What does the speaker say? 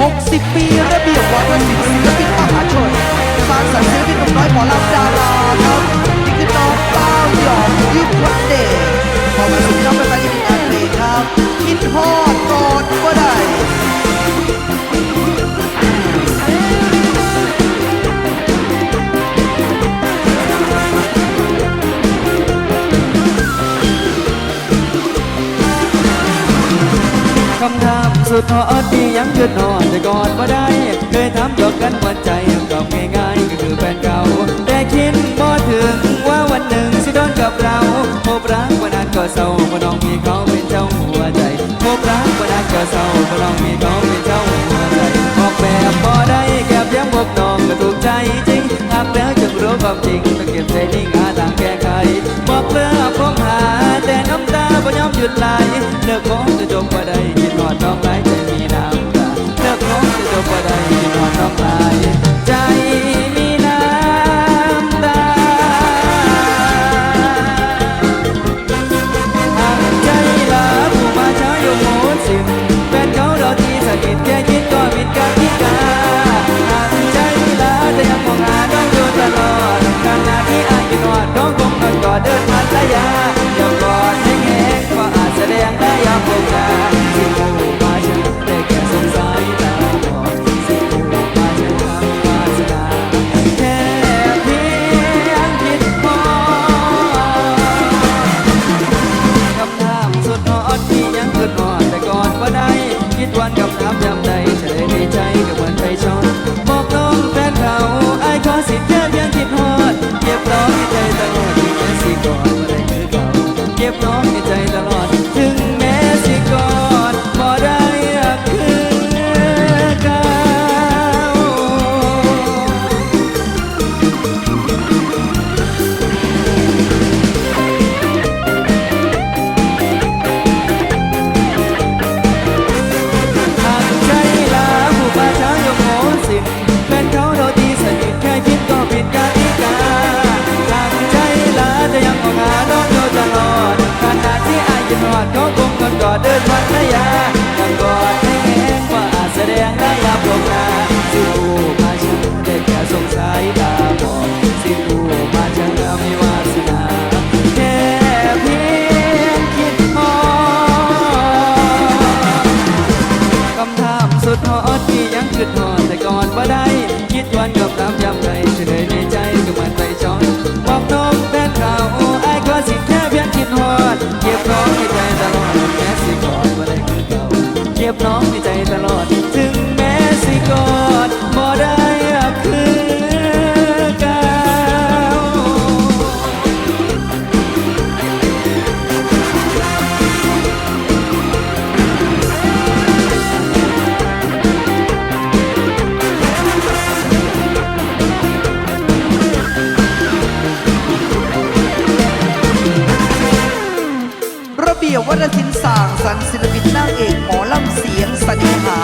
60 ปีระเบียบวัฒนศิลป์ศิลปินมหาชนสร้างสรรค์ศิลปินหนุ่มน้อยหมอลำดารา สุดฮอดที่ยังขึ้นนอนแต่ก่อนมาได้ เคยถามหยอกกันวันใจตอบง่ายๆก็คือแฟนเก่า แต่คิดบ่ถึงว่าวันหนึ่งสิโดนกับเราพบรักวันนั้นก็เศร้าเพราะน้องมีเขาเป็นเจ้าหัวใจพบรักวันนั้นก็เศร้าเพราะน้องมีเขาเป็นเจ้าหัวใจออกแบบบ่ได้แก็บย้ำบอกน้องก็ถูกใจจริงหากแล้วจึงรู้ความจริงต้องเก็บใจนิ่งหาทางแก้ไขบอกเลิกคงหาแต่น้ำตาบ่ยอมหยุดไหลเลิกคงจะจบบ่ได้คิดหอดน้อง ทอดที่ยังคิดทอดแต่ก่อนว่าได้ คิดวันกับตามยำใจ เบียววัฒนศิลป์สร้างสรรศิลปินนางเอกหมอลำเสียงสนิหา